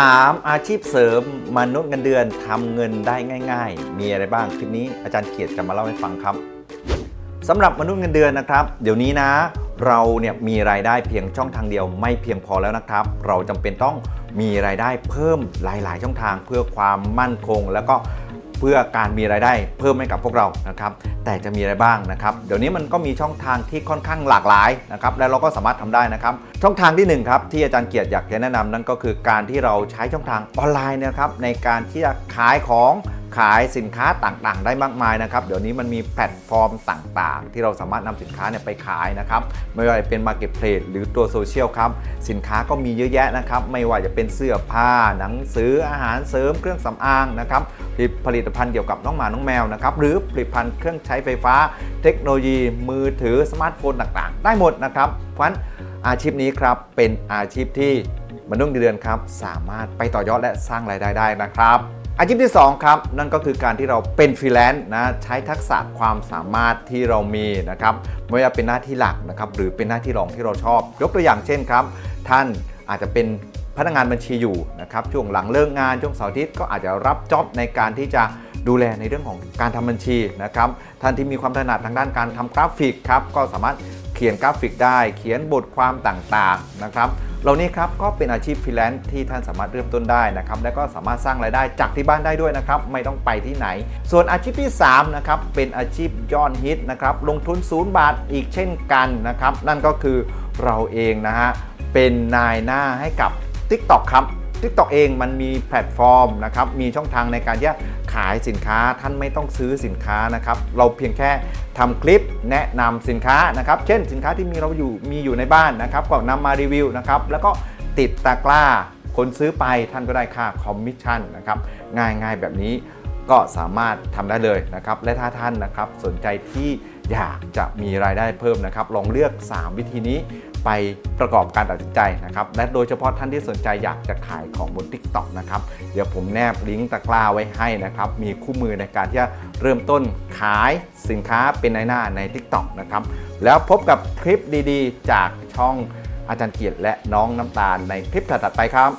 3. อาชีพเสริมมนุษย์เงินเดือนทำเงินได้ง่าย ๆ มีอะไรบ้างคลิปนี้อาจารย์เกียรติจะมาเล่าให้ฟังครับสำหรับมนุษย์เงินเดือนนะครับ เดี๋ยวนี้นะ เราเนี่ยมีรายได้เพียงช่องทางเดียวไม่เพียงพอแล้วนะครับ เราจำเป็นต้องมีรายได้เพิ่มหลาย ๆ ช่องทางเพื่อความมั่นคง แล้วก็ เพื่อการมีรายได้เพิ่มให้กับพวกเรานะครับแต่จะมีอะไรบ้างนะครับเดี๋ยวนี้มันก็มีช่องทางที่ค่อนข้างหลากหลายนะครับและเราก็สามารถทำได้นะครับช่องทางที่หนึ่งครับที่อาจารย์เกียรติอยากจะแนะนำนั่นก็คือการที่เราใช้ช่องทางออนไลน์นะครับในการที่จะขายของ ขายสินค้าต่างๆ ได้มากมายนะครับ เดี๋ยวนี้มันมีแพลตฟอร์มต่างๆ ที่เราสามารถนำสินค้าเนี่ยไปขายนะครับ ไม่ว่าจะเป็น Marketplace หรือตัวโซเชียลครับ สินค้าก็มีเยอะแยะนะครับ ไม่ว่าจะเป็นเสื้อผ้า หนังสืออาหารเสริมเครื่องสำอางนะครับผลิตภัณฑ์เกี่ยวกับน้องหมาน้องแมวนะครับหรือผลิตภัณฑ์เครื่องใช้ไฟฟ้า เทคโนโลยี มือถือสมาร์ทโฟนต่างๆ ได้หมดนะครับเพราะฉะนั้นอาชีพนี้ครับเป็นอาชีพที่มนุษย์เงินเดือนครับสามารถไปต่อยอดและสร้างรายได้ได้นะครับ อาชีพที่ 2 ครับ นั่นก็คือการที่เราเป็นฟรีแลนซ์นะใช้ทักษะความสามารถที่เรามีนะครับไม่ว่าเป็นหน้าที่หลักนะครับหรือเป็นหน้าที่รองที่เราชอบ ยกตัวอย่างเช่นครับ ท่านอาจจะเป็นพนักงานบัญชีอยู่นะครับช่วงหลังเลิกงานช่วงเสาร์อาทิตย์ก็อาจจะรับจ็อบในการที่จะดูแลในเรื่องของการทำบัญชีนะครับท่านที่มีความถนัดทางด้านการทำกราฟิกครับก็สามารถเขียนกราฟิกได้ เขียนบทความต่างๆนะครับ เหล่านี้ครับก็เป็นอาชีพฟรีแลนซ์ที่ท่านสามารถเริ่มต้นได้นะครับและก็สามารถสร้างรายได้จากที่บ้านได้ด้วยนะครับไม่ต้องไปที่ไหน ส่วนอาชีพที่3นะครับเป็นอาชีพยอดฮิตนะครับลงทุนศูนย์บาทอีกเช่นกันนะครับนั่นก็คือเราเองนะฮะเป็นนายหน้าให้กับ TikTok ครับ TikTok เองมันมีแพลตฟอร์มนะครับมีช่องทางในการที่จะขายสินค้าท่านไม่ต้องซื้อสินค้านะครับเราเพียงแค่ทำคลิปแนะนำสินค้านะครับเช่นสินค้าที่มีเราอยู่มีอยู่ในบ้านนะครับก็นำมารีวิวนะครับแล้วก็ติดตะกร้าคนซื้อไปท่านก็ได้ค่าคอมมิชชั่นนะครับง่ายๆแบบนี้ก็สามารถทำได้เลยนะครับและถ้าท่านนะครับสนใจที่ อยากจะมีรายได้เพิ่มนะครับ ลองเลือก 3 วิธีนี้ไปประกอบการตัดสินใจนะครับ และโดยเฉพาะท่านที่สนใจอยากจะขายของบน TikTok นะครับ เดี๋ยวผมแนบลิงก์ตะกร้าไว้ให้นะครับ มีคู่มือในการที่จะเริ่มต้นขายสินค้าเป็นในหน้าใน TikTok นะครับ แล้วพบกับคลิปดีๆ จากช่องอาจารย์เกียรติและน้องน้ำตาลในคลิปถัดไปครับ